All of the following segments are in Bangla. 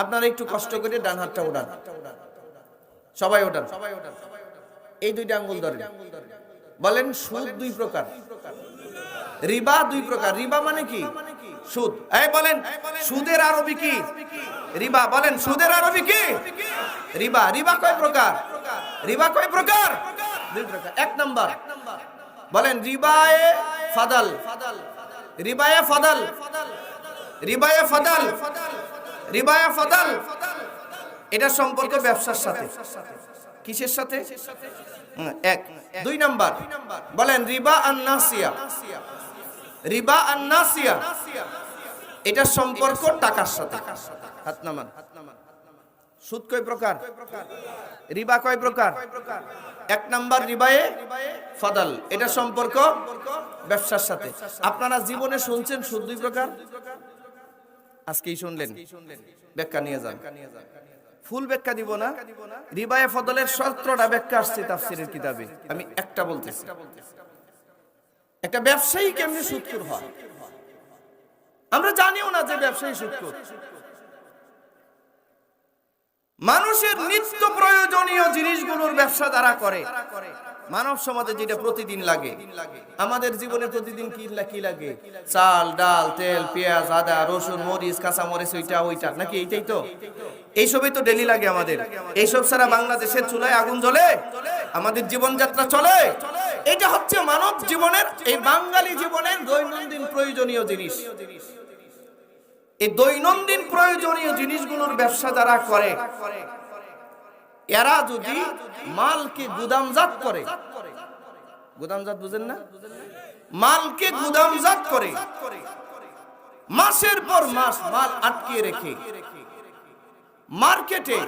আপনারা একটু কষ্ট করে ডান হাতটা উঠান সবাই ওঠান। এই দুইটা আঙ্গুল ধরেন। বলেন সুদ দুই প্রকার। রিবা দুই প্রকার। রিবা মানে কি? সুদ। এই বলেন সুদের আরবি কি? রিবা। বলেন সুদের আরবি কি? রিবা। রিবা কয় প্রকার? রিবা কয় প্রকার? দুই প্রকার। এক নাম্বার। বলেন রিবায়ে ফাদাল। রিবায়ে ফাদাল। রিবায়ে ফাদাল। রিবায়ে ফাদাল। এটা সম্পর্ক ব্যবসার সাথে। কিসের সাথে? এক। দুই নাম্বার। বলেন, রিবা আন্নাসিয়া রিবা আন্নাসিয়া এটা সম্পর্ক টাকার সাথে। হাত নামান। সুদ কয় প্রকার? রিবা কয় প্রকার? এক নাম্বার রিবায়ে ফাদাল। এটা সম্পর্ক ব্যবসার সাথে। আপনারা জীবনে শুনছেন সুদ দুই প্রকার? আজকেই শুনলেন। ব্যাখ্যা নিয়ে যান। ফুল ব্যাখ্যা দিব না? রিবায়ে ফদলের সত্রটা ব্যাখ্যা আসছে তাফসিরের কিতাবে। আমি একটা বলতেছি। একটা ব্যবসায়ী কেমনি সুদকুর হয়? আমরা জানিও না যে ব্যবসায়ী সুদকুর মানুষের নিত্য প্রয়োজনীয় জিনিসগুলোর ব্যবসা যারা করে। মানব সমাজে যেটা প্রতিদিন লাগে। আমাদের জীবনে প্রতিদিন কি কি লাগে? চাল, ডাল, তেল, পেঁয়াজ, আদা, রসুন, মরিচ কাঁচা মরিচ ওইটা ওইটা। নাকি এইটাই তো? এইসবই তো ডেলি লাগে আমাদের। এইসব ছাড়া বাংলাদেশের চুলায় আগুন জ্বলে? আমাদের জীবনযাত্রা চলে? এটা হচ্ছে মানব জীবনের, এই বাঙালি জীবনের দৈনন্দিন প্রয়োজনীয় জিনিস। এই দৈনন্দিন জিনিসগুলোর ব্যবসা যারা করে এরা যদি মালকে গুদামজাত করে। গুদামজাত বুঝেন না? মালকে গুদামজাত করে। মাসের পর মাস মাল আটকে রেখে। মার্কেটে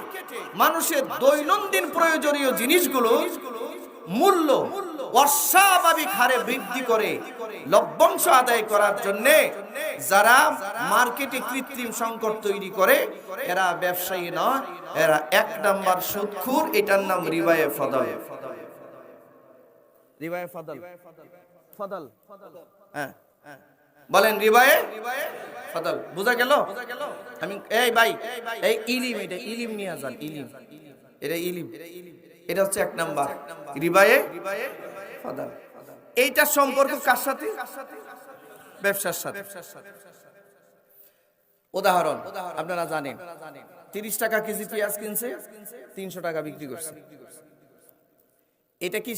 মানুষের দৈনন্দিন প্রয়োজনীয় জিনিসগুলো মূল্য অস্বাভাবিক হারে বৃদ্ধি করে লভ্যাংশ আদায় করার জন্য যারা মার্কেটে কৃত্রিম সংকট তৈরি করে এরা ব্যবসায়ী নয় এরা এক নাম্বার সুদখুর এটার নাম রিবায়ে ফদল। রিবায়ে ফদল। ফদল। হ্যাঁ। বলেন রিবায়ে ফদল। বুঝা গেল? আমি এই ভাই এই ইলিম এটা ইলিম নিয়ে যান ইলিম। এটা ইলিম। এটা হচ্ছে এক নাম্বার। রিবায়ে এইটার সম্পর্ক কার সাথে? ব্যবসার সাথে। উদাহরণ আপনারা জানেন। তিরিশ টাকা কেজি পেঁয়াজ কিনছে তিনশো টাকা বিক্রি করছে। এটা কি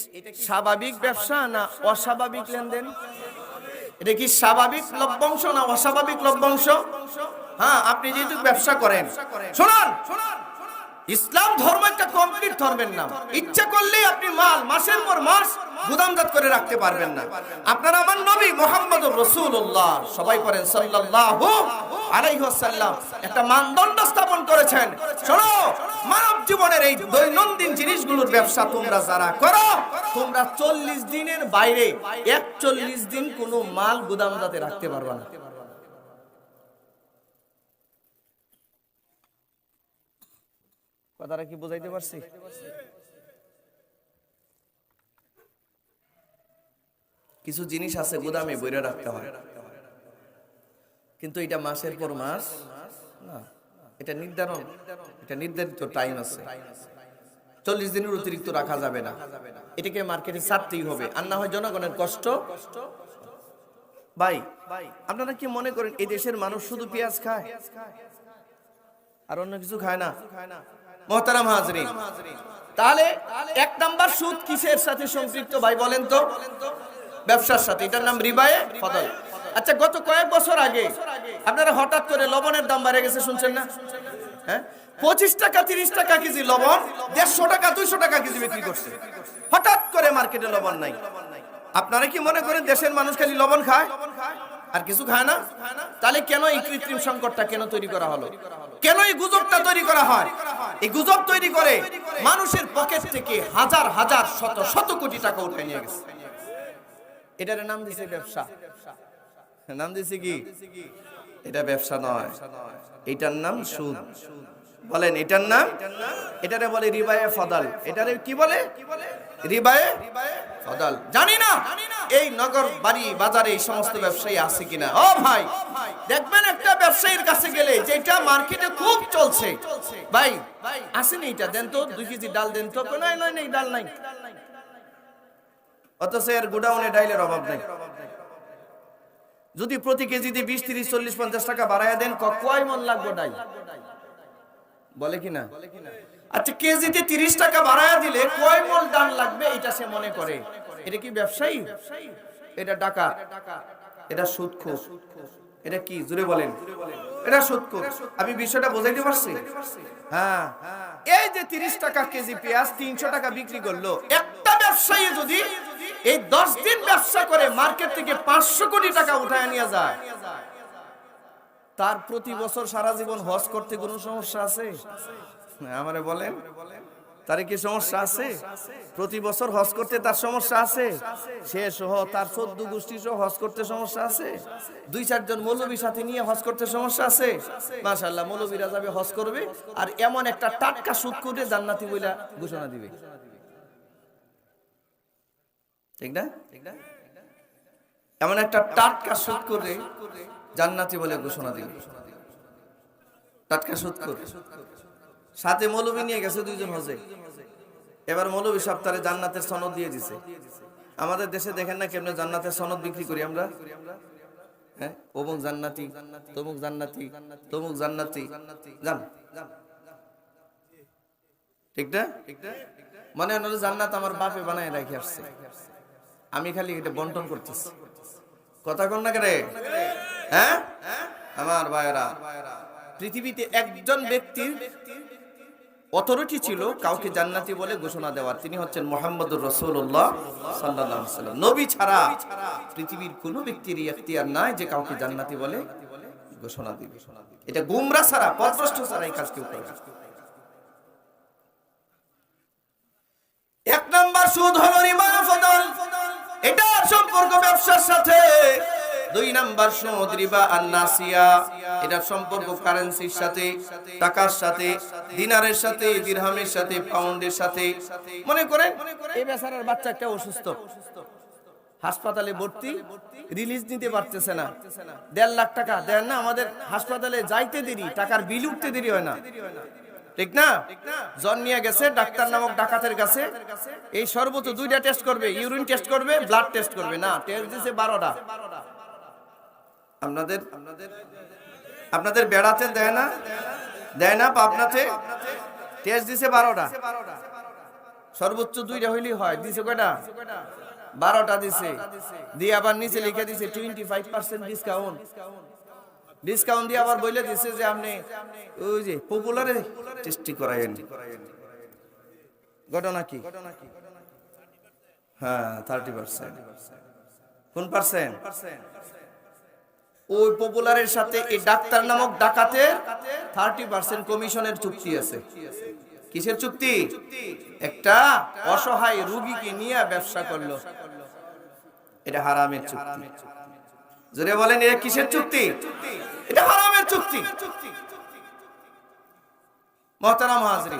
স্বাভাবিক ব্যবসা না অস্বাভাবিক লেনদেন? এটা কি স্বাভাবিক লভ্যাংশ না অস্বাভাবিক লভ্যাংশ? হ্যাঁ আপনি যেহেতু ব্যবসা করেন। শুনুন! ইসলাম ধর্ম একটা কমপ্লিট ধর্মের নাম। ইচ্ছা করলেই আপনি মাল, মাসের পর মাস গুদামজাত করে রাখতে পারবেন না। আপনার আমার নবী মোহাম্মদ রসুল্লাহ সবাই করেন সাল্লাল্লাহু আলাইহি ওয়াসাল্লাম, একটা মানদণ্ড স্থাপন করেছেন। শোনো, মানব জীবনের এই দৈনন্দিন জিনিসগুলোর ব্যবসা তোমরা যারা করো, তোমরা চল্লিশ দিনের বাইরে একচল্লিশ দিন কোনো মাল গুদামজাতে রাখতে পারবে না। কথাটা কি বোঝাইতে পারছি? কিছু জিনিস আছে গুদামে বইরে রাখতে হয়। কিন্তু এটা মাসের পর মাস না এটা নির্ধারণ এটা নির্ধারিত টাইম আছে। চল্লিশ দিনের অতিরিক্ত রাখা যাবে না। এটাকে মার্কেটে ছাড়তেই হবে। আর না হয় জনগণের কষ্ট। ভাই আপনারা কি মনে করেন এই দেশের মানুষ শুধু পেঁয়াজ খায়? আর অন্য কিছু খায় না? মহতারাম হাজরি তাহলে এক নাম্বার সুদ কিসের সাথে সম্পৃক্ত ভাই বলেন তো? ব্যবসার সাথে। এটার নাম রিবায়ে ফদল। আচ্ছা গত কয়েক বছর আগে আপনারা হঠাৎ করে লবণের দাম বেড়ে গেছে, শুনছেন না? হ্যাঁ? পঁচিশ টাকা, তিরিশ টাকা কেজি লবণ, দেড়শো টাকা, দুইশো টাকা কেজি বিক্রি করছে। হঠাৎ করে মার্কেটে লবণ নাই। আপনারা কি মনে করেন দেশের মানুষ খালি লবণ খায়? আর কিছু খায় না? তাহলে কেন এই কৃত্রিম সংকটটা কেন তৈরি করা হলো? কেন এই গুজবটা তৈরি করা হয়? এই গুজব তৈরি করে মানুষের পকেট থেকে হাজার হাজার, শত শত কোটি টাকা উঠে নিয়ে গেছে। এটার নাম দিছে ব্যবসা। নাম দিছে কি? এটা ব্যবসা নয়। এটার নাম সুদ। বলেন, এটার নাম? এটারে বলে রিবায়ে ফদাল। এটারে কি বলে? এই নগর বাড়ি বাজারে এই সমস্ত ব্যবসায়ী আছে কিনা। ও ভাই, দেখবেন একটা ব্যবসায়ীর কাছে গেলে মার্কেটে খুব চলছে। ভাই আসেনি দেন তো, দুই কেজি ডাল দেন তো। ডাল নাই। গোডাউনে ডাইলের অভাব নাই। যদি প্রতি কেজিতে বিশ, তিরিশ, চল্লিশ, পঞ্চাশ টাকা বাড়াইয়া দেন কয় মন লাগবে ডাইল বলে কি না আচ্ছা কেজিতে তিরিশ টাকা বাড়ায়া দিলে কয় মন ডাল লাগবে এটা সে মনে করে? এটা কি ব্যবসায়ী? এটা টাকা এটা সুদখোর এটা কি? জুড়ে বলেন। এটা সুদখোর আমি বিষয়টা বোঝাইতে পারছি? হ্যাঁ। এই যে তিরিশ টাকা কেজি পেঁয়াজ তিনশো টাকা বিক্রি করল, একটা ব্যবসায়ী যদি এই দশ দিন ব্যবসা করে মার্কেট থেকে পাঁচশো কোটি টাকা উঠায় নিয়ে যায় তার প্রতি বছর সারা জীবন হজ করতে কোনো সমস্যা আছে? আমারে বলেন। তার কি সমস্যা আছে? প্রতি বছর হজ করতে তার সমস্যা আছে? সে সহ তার চোদ্দ গোষ্ঠী সহ হজ করতে সমস্যা আছে? দুই চারজন মৌলবী সাথে নিয়ে হজ করতে সমস্যা আছে? মাশাল্লাহ মৌলবীরা যাবে হজ করবে আর এমন একটা টাটকা সুদ করে জান্নাতি বইলা ঘোষণা দিবে। ঠিক না ঠিক না? এমন একটা টাটকা সুদ করে জান্নাতি বলে ঘোষণা দিবে টাটকা সুদ সাথে মৌলবী নিয়ে গেছে দুইজন হজে। এবার মৌলবী সপ্তাহে জান্নাতের সনদ দিয়ে দিছে। আমাদের দেশে দেখেন না কেমনে জান্নাতের সনদ বিক্রি করি আমরা? হ্যাঁ? মানে আমি খালি এটা বন্টন করতেছি। কথা কন না করে হ্যাঁ? আমার ভাইয়েরা, পৃথিবীতে একজন ব্যক্তির অথরিটি ছিল, কাউকে জান্নাতি বলে ঘোষণা দেওয়ার। তিনি হচ্ছেন মোহাম্মদুর রসুল্লাহ সাল্লাম নবী ছাড়া পৃথিবীর কোনো ব্যক্তির এখতিয়ার নাই যে কাউকে জান্নাতি বলে ঘোষণা দিবে। এটা গুমরা ছাড়া, পথভ্রষ্ট ছাড়া এই কাজ কেউ করে এক নাম্বার সুদ হলো রিবা ফদল এটার সম্পর্ক ব্যবসার সাথে। দুই নাম্বার সুদ রিবা আর নাসিয়া এটার সম্পর্ক কারেন্সির সাথে, টাকার সাথে, দিনারের সাথে দিরহামের সাথে পাউন্ডের সাথে। মনে করেন এই বেচারার বাচ্চা একটা অসুস্থ। হাসপাতালে ভর্তি রিলিজ নিতে পারতেছে না। দেড় লাখ টাকা দেন না, আমাদের হাসপাতালে যাইতে দেরি, টাকার বিল উঠতে দেরি হয় না। ঠিক না? জন নিয়ে গেছে, ডাক্তার নামক ডাকাতের কাছে। এই সর্বোচ্চ দুইটা টেস্ট করবে ইউরিন টেস্ট করবে ব্লাড টেস্ট করবে। না টেস্ট দিছে বারোটা। আপনাদের আপনাদের বেড়াতে দেয় না? দেয় না পাবনাতে টেস্ট দিছে বারোটা। সর্বোচ্চ দুইটা হইলেই হয়। দিছে কয়টা? বারোটা দিছে। দিয়ে আবার নিচে লিখে দিছে twenty five percent discount discount দিয়ে আবার বলে দিছে যে আপনি ওই যে পপুলারে টেস্টি করাইন ঘটনা কি? হ্যাঁ থার্টি পার্সেন্ট কোন পার্সেন্ট ওই পপুলারের সাথে এই ডাক্তার নামক ডাকাতের থার্টি পার্সেন্ট কমিশনের চুক্তি আছে। কিসের চুক্তি? একটা অসহায় রুগীকে নিয়ে ব্যবসা করল। এটা হারামের চুক্তি। জোরে বলেন, এটা কিসের চুক্তি? এটা হারামের চুক্তি। মহতারাম হাজরি,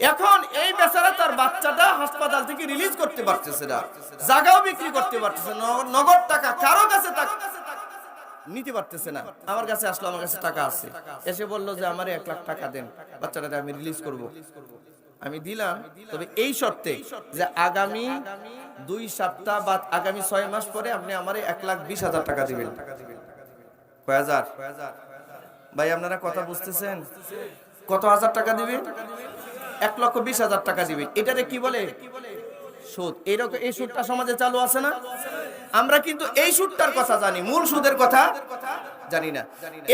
এখন এই বেচারা তার বাচ্চাটা হাসপাতাল থেকে রিলিজ করতে পারতেছে না জায়গাও বিক্রি করতে পারতেছে নগদ- টাকা কারও কাছে নিতে পারতেছে না। আমার কাছে আসলো, আমার কাছে টাকা আছে। এসে বলল যে, আমার এক লাখ টাকা দেন। বাচ্চাটাকে আমি রিলিজ করব। আমি দিলাম, তবে এই শর্তে যে আগামী দুই সপ্তাহ বা আগামী ছয় মাস পরে আপনি আমার এক লাখ বিশ হাজার টাকা দিবেন। ভাই, আপনারা কথা বুঝতেছেন? কত হাজার টাকা দিবেন এক লক্ষ বিশ হাজার টাকা দিবেন এটাতে কি বলে? সুদ। এইরকম এই সুদটা সমাজে চালু আছে না? আমরা কিন্তু এই সুদটার কথা জানি, মূল সুদের কথা জানি না।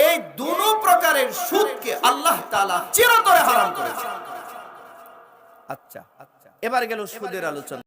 এই দুনো প্রকারের সুদকে আল্লাহ তাআলা চিরতরে হারাম করেছে। আচ্ছা এবার গেল সুদের আলোচনা।